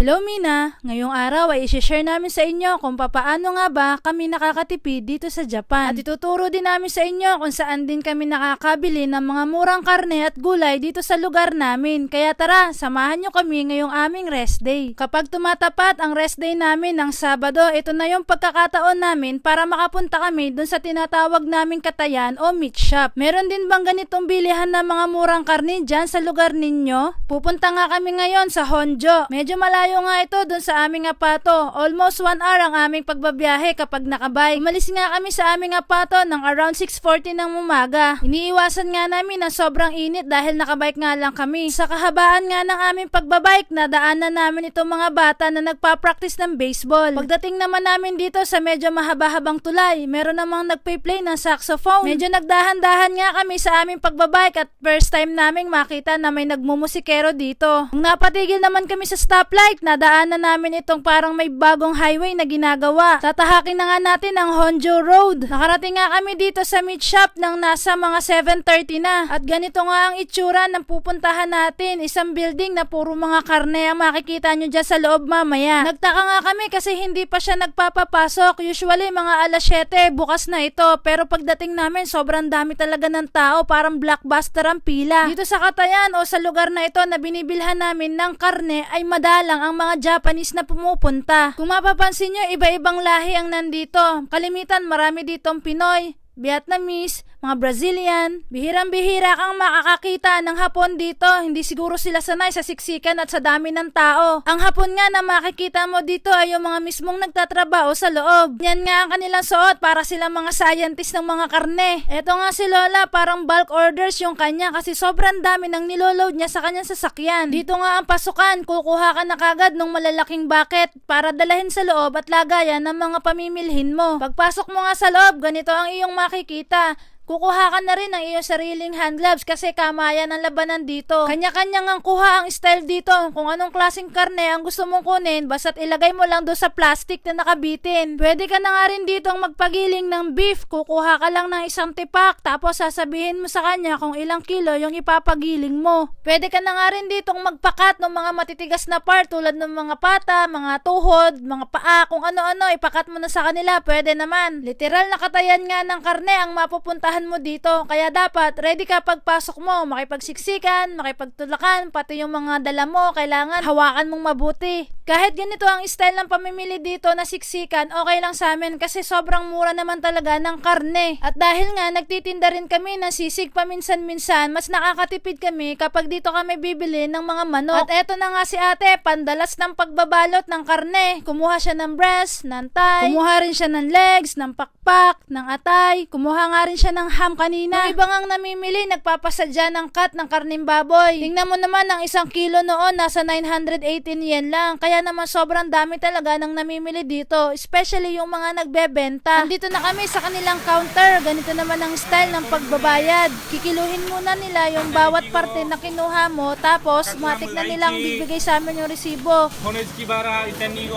Hello Mina! Ngayong araw ay isi-share namin sa inyo kung papaano nga ba kami nakakatipid dito sa Japan. At ituturo din namin sa inyo kung saan din kami nakakabili ng mga murang karne at gulay dito sa lugar namin. Kaya tara, samahan nyo kami ngayong aming rest day. Kapag tumatapat ang rest day namin ng Sabado, ito na yung pagkakataon namin para makapunta kami dun sa tinatawag naming katayan o meat shop. Meron din bang ganitong bilihan ng mga murang karne dyan sa lugar ninyo? Pupunta nga kami ngayon sa Honjo. Medyo malayo nga ito dun sa aming apato. Almost 1 hour ang aming pagbabiyahe kapag nakabike. Umalis nga kami sa aming apato ng around 6.40 ng umaga. Iniiwasan nga namin na sobrang init dahil nakabike nga lang kami. Sa kahabaan nga ng aming pagbabike, nadaanan namin itong mga bata na nagpa-practice ng baseball. Pagdating naman namin dito sa medyo mahaba-habang tulay, meron namang nagpe-play ng saxophone. Medyo nagdahan-dahan nga kami sa aming pagbabike at first time naming makita na may nagmumusikero dito. Nung napatigil naman kami sa stoplight, nadaanan namin itong parang may bagong highway na ginagawa. Tatahakin na nga natin ang Honjo Road. Nakarating nga kami dito sa meat shop ng nasa mga 7.30 na. At ganito nga ang itsura ng pupuntahan natin. Isang building na puro mga karne ang makikita nyo dyan sa loob mamaya. Nagtaka nga kami kasi hindi pa siya nagpapapasok. Usually mga alas 7 bukas na ito. Pero pagdating namin sobrang dami talaga ng tao. Parang blockbuster ang pila. Dito sa Katayan o sa lugar na ito na binibilhan namin ng karne ay madalang ang mga Japanese na pumupunta. Kung mapapansin nyo, iba-ibang lahi ang nandito. Kalimitan marami ditong Pinoy, Vietnamese, mga Brazilian. Bihirang-bihira kang makakakita ng Hapon dito. Hindi siguro sila sanay sa siksikan at sa dami ng tao. Ang Hapon nga na makikita mo dito ay yung mga mismong nagtatrabaho sa loob. Yan nga ang kanilang suot para sila mga scientist ng mga karne. Eto nga si Lola, parang bulk orders yung kanya kasi sobrang dami ng niloload niya sa kanyang sasakyan. Dito nga ang pasukan, kukuha ka na kagad ng malalaking bucket para dalahin sa loob at lagayan ng mga pamimilhin mo. Pagpasok mo nga sa loob, ganito ang iyong makikita. Kukuha ka na rin ng iyong sariling hand gloves kasi kamayan ang labanan dito. Kanya-kanya ang kuha ang style dito. Kung anong klaseng karne ang gusto mong kunin, basta't ilagay mo lang doon sa plastic na nakabitin. Pwede ka na nga rin dito magpagiling ng beef. Kukuha ka lang ng isang tipak tapos sasabihin mo sa kanya kung ilang kilo yung ipapagiling mo. Pwede ka na nga rin dito magpakat ng mga matitigas na part tulad ng mga pata, mga tuhod, mga paa, kung ano-ano, ipakat mo na sa kanila. Pwede naman. Literal na katayan nga ng karne ang mapupuntahan mo dito. Kaya dapat ready ka pagpasok mo, makipagsiksikan, makipagtulakan, pati yung mga dala mo, kailangan hawakan mong mabuti. Kahit ganito ang style ng pamimili dito na siksikan, okay lang sa amin kasi sobrang mura naman talaga ng karne. At dahil nga nagtitinda rin kami ng sisig paminsan-minsan, mas nakakatipid kami kapag dito kami bibili ng mga manok. At eto na nga si ate, pandalas ng pagbabalot ng karne. Kumuha siya ng breast, ng thigh, kumuha rin siya ng legs, ng pakpak, ng atay, kumuha nga rin siya ng ham kanina. Yung iba ngang namimili, nagpapasadya ng cut ng karning baboy. Tingnan mo naman, ang isang kilo noon, nasa 918 yen lang. Kaya naman sobrang dami talaga ng namimili dito, especially yung mga nagbebenta. Andito na kami sa kanilang counter. Ganito naman ang style ng pagbabayad. Kikiluhin muna nila yung bawat parte na kinuha mo, tapos matik na nilang bibigay sa amin yung resibo. 骨付きバラ1.25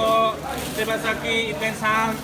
手羽先1.3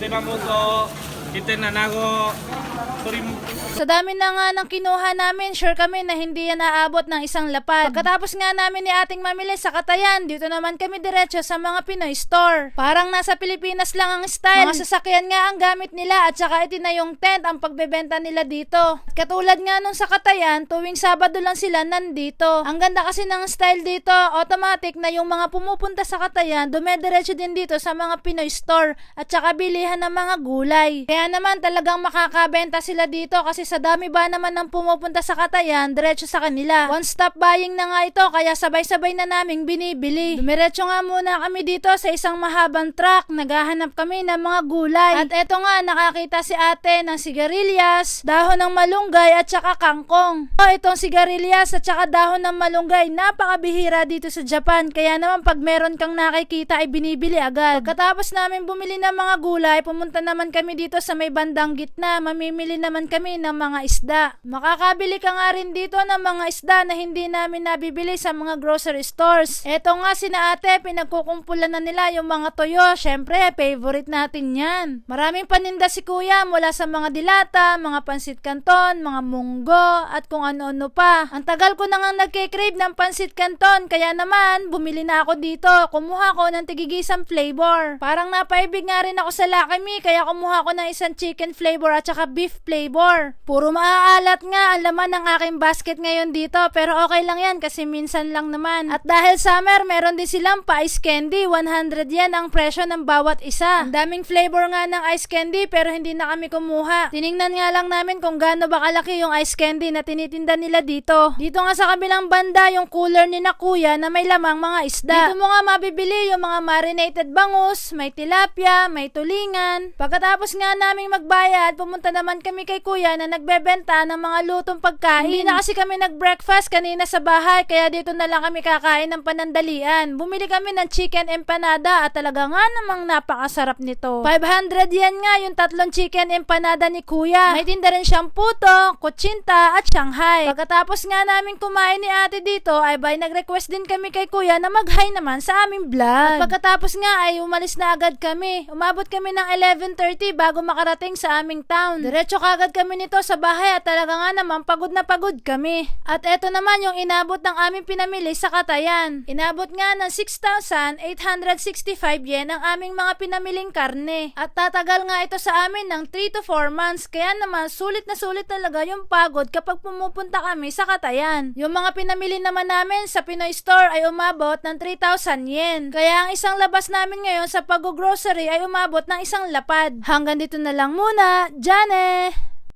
手羽元 1.75鶏も Sa dami na nga ng kinuha namin, sure kami na hindi yan naabot ng isang lapad. Pagkatapos nga namin ni ating mamili sa Katayan, dito naman kami diretso sa mga Pinoy store. Parang nasa Pilipinas lang ang style. Mga sasakyan nga ang gamit nila at saka ito na yung tent ang pagbebenta nila dito. At katulad nga nung sa Katayan, tuwing Sabado lang sila nandito. Ang ganda kasi ng style dito, automatic na yung mga pumupunta sa Katayan, dumediretso din dito sa mga Pinoy store at saka bilihan ng mga gulay. Kaya naman talagang makakabenta sila dito kasi sa dami ba naman ng pumupunta sa Katayan, diretso sa kanila. One stop buying na nga ito kaya sabay-sabay na naming binibili. Dumiretso nga muna kami dito sa isang mahabang truck, naghahanap kami ng mga gulay. At eto nga, nakakita si ate ng sigarilyas, dahon ng malunggay at saka kangkong. O, itong sigarilyas at saka dahon ng malunggay, napakabihira dito sa Japan. Kaya naman pag meron kang nakikita ay binibili agad. Pagkatapos namin bumili ng mga gulay, pumunta naman kami dito sa may bandang gitna. Mamimili naman kami ng mga isda. Makakabili ka nga rin dito ng mga isda na hindi namin nabibili sa mga grocery stores. Eto nga sina ate, pinagkukumpulan na nila yung mga toyo. Syempre, favorite natin yan. Maraming paninda si kuya mula sa mga dilata, mga pansit canton, mga munggo, at kung ano-ano pa. Ang tagal ko na nga nagkikrave ng pansit canton, kaya naman, bumili na ako dito. Kumuha ko ng tigigisang flavor. Parang napaibig nga rin ako sa Lucky Me, kaya kumuha ko ng isang chicken flavor at saka beef flavor. Puro maaalat nga ang laman ng aking basket ngayon dito, pero okay lang yan kasi minsan lang naman. At dahil summer, meron din silang pa-ice candy. 100 yan ang presyo ng bawat isa. Ang daming flavor nga ng ice candy, pero hindi na kami kumuha. Tiningnan nga lang namin kung gaano ba kalaki yung ice candy na tinitinda nila dito. Dito nga sa kabilang banda, yung cooler ni na kuya na may lamang mga isda. Dito mo nga mabibili yung mga marinated bangus, may tilapia, may tulingan. Pagkatapos nga naming magbayad, pumunta naman kami kay kuya na nagbebenta ng mga lutong pagkain. Hindi na kasi kami nag-breakfast kanina sa bahay, kaya dito na lang kami kakain ng panandalian. Bumili kami ng chicken empanada at talaga nga namang napakasarap nito. 500 yen nga yung tatlong chicken empanada ni kuya. May tinda rin siyang puto, kutsinta at shanghai. Pagkatapos nga namin kumain ni ate dito, ay bay nag-request din kami kay kuya na mag-hi naman sa aming vlog. At pagkatapos nga ay umalis na agad kami. Umabot kami ng 11.30 bago makarating sa aming town. Diretso kagad kami nito sa bahay at talaga nga naman pagod na pagod kami. At eto naman yung inabot ng aming pinamili sa Katayan. Inabot nga ng 6,865 yen ang aming mga pinamiling karne. At tatagal nga ito sa amin ng 3 to 4 months. Kaya naman sulit na sulit talaga yung pagod kapag pumupunta kami sa Katayan. Yung mga pinamili naman namin sa Pinoy Store ay umabot ng 3,000 yen. Kaya ang isang labas namin ngayon sa pag-grocery ay umabot ng isang lapad. Hanggang dito na lang muna. Jane!